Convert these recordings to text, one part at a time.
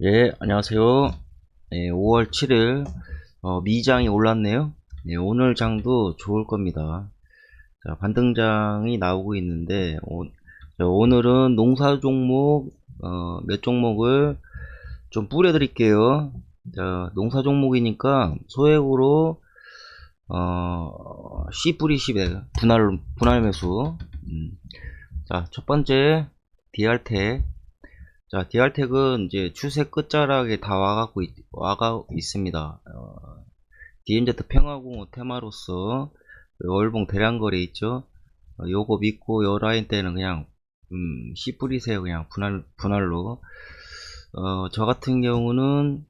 예, 안녕하세요. 예, 5월 7일 어, 미장이 올랐네요. 예, 오늘 장도 좋을 겁니다. 자, 반등장이 나오고 있는데 오, 자, 오늘은 농사 종목 어, 몇 종목을 좀 뿌려 드릴게요. 자, 농사 종목이니까 소액으로 어, C 뿌리십에 분할 분할 매수. 음. 자, 첫 번째 DR텍 자, 디알텍은 이제 추세 끝자락에 다 와가고 있, 와가 있습니다. 어, DMZ 평화공호 테마로서 월봉 대량거래 있죠. 어, 요거 믿고 요 라인 때는 그냥 음, 씨 뿌리세요. 그냥 분할 분할로. 어, 저 같은 경우는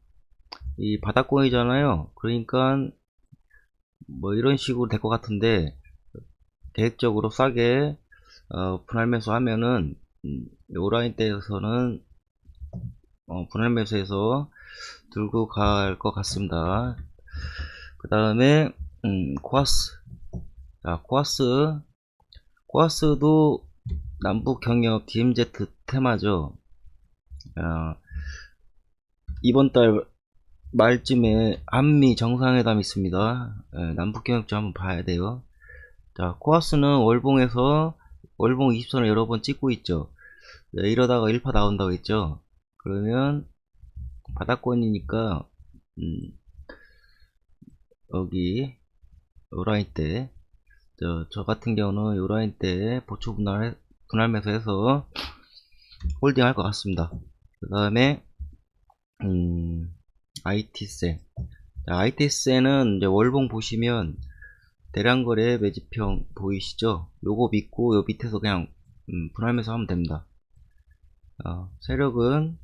이 바닥권이잖아요. 그러니까 뭐 이런 식으로 될 것 같은데 계획적으로 싸게 어, 분할 매수하면은 음, 요 라인 때에서는 어, 분할 매수해서 들고 갈 것 같습니다. 그 다음에 음, 코아스 자 코아스 코아스도 남북 경협 DMZ 테마죠. 어, 이번 달 말쯤에 한미 정상회담 있습니다. 예, 남북 경협 좀 한번 봐야 돼요. 자 코아스는 월봉에서 월봉 20선을 여러 번 찍고 있죠. 네, 이러다가 1파 나온다고 했죠. 그러면 바닥권이니까 음, 여기 요 라인 때 저, 저 같은 경우는 요 라인 때 보초 분할 분할 매수해서 홀딩 할 것 같습니다. 그 다음에 음, IT센 IT센은 이제 월봉 보시면 대량거래 매집형 보이시죠? 요거 믿고 요 밑에서 그냥 음, 분할 매수 하면 됩니다. 어, 세력은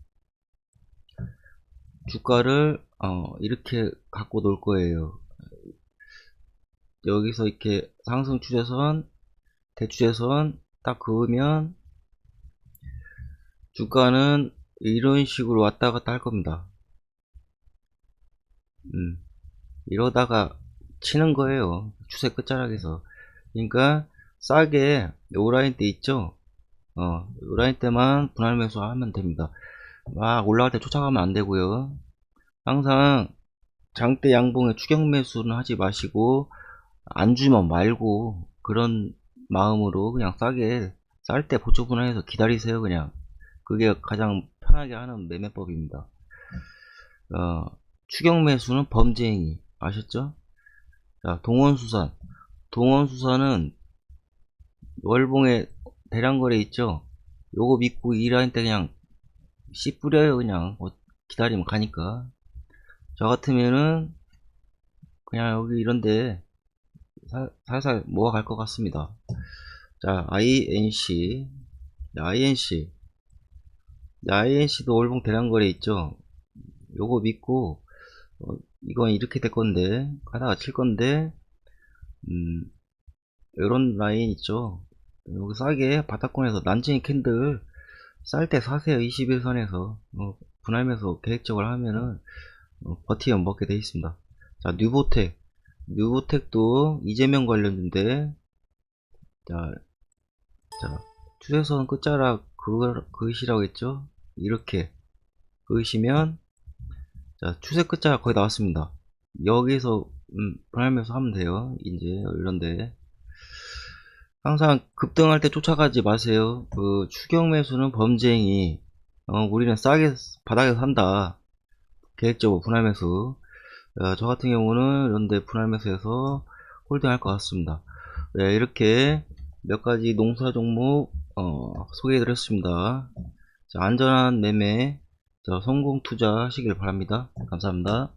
주가를 어, 이렇게 갖고 놀 거예요. 여기서 이렇게 상승 추세선, 대추세선 딱 그으면 주가는 이런 식으로 왔다 갔다 할 겁니다. 음, 이러다가 치는 거예요. 추세 끝자락에서. 그러니까 싸게 오라인 때 있죠? 어, 요 라인 때만 분할 매수 하면 됩니다. 막 올라갈 때 쫓아가면 안 되고요. 항상 장대 양봉에 추격 매수는 하지 마시고 안 주면 말고 그런 마음으로 그냥 싸게 쌀 때 보초 분할해서 기다리세요 그냥 그게 가장 편하게 하는 매매법입니다. 어, 추격 매수는 범죄행위 아셨죠? 자 동원수산 동원수산은 월봉에 대량거래 있죠? 요거 믿고 이 라인 때 그냥 씨 뿌려요 그냥. 뭐 기다리면 가니까. 저 같으면은 그냥 여기 이런데 사, 살살 모아갈 것 같습니다. 자 INC INC INC도 월봉 대량거래 있죠? 요거 믿고 어, 이건 이렇게 될 건데 가다가 칠 건데 음 요런 라인 있죠? 여기 싸게 바닥권에서 난징이 캔들 쌀 때 사세요 21선에서. 어, 분할매수 계획적으로 하면은 어, 버티면 먹게 돼 있습니다. 자 뉴보텍. 뉴보텍도 이재명 관련인데 자, 자 추세선 끝자락 그걸 그으시라고 했죠? 이렇게 그으시면 자 추세 끝자락 거의 나왔습니다. 여기서 음, 분할매수 하면 돼요 이제 이런데 항상 급등할 때 쫓아가지 마세요. 그 추격 매수는 범죄행위. 어, 우리는 싸게 바닥에서 산다. 계획적으로 분할 매수. 어, 저 같은 경우는 이런데 분할 매수해서 홀딩할 것 같습니다. 네, 이렇게 몇 가지 농사 종목 어, 소개해 드렸습니다. 자, 안전한 매매, 자, 성공 투자 하시길 바랍니다. 감사합니다.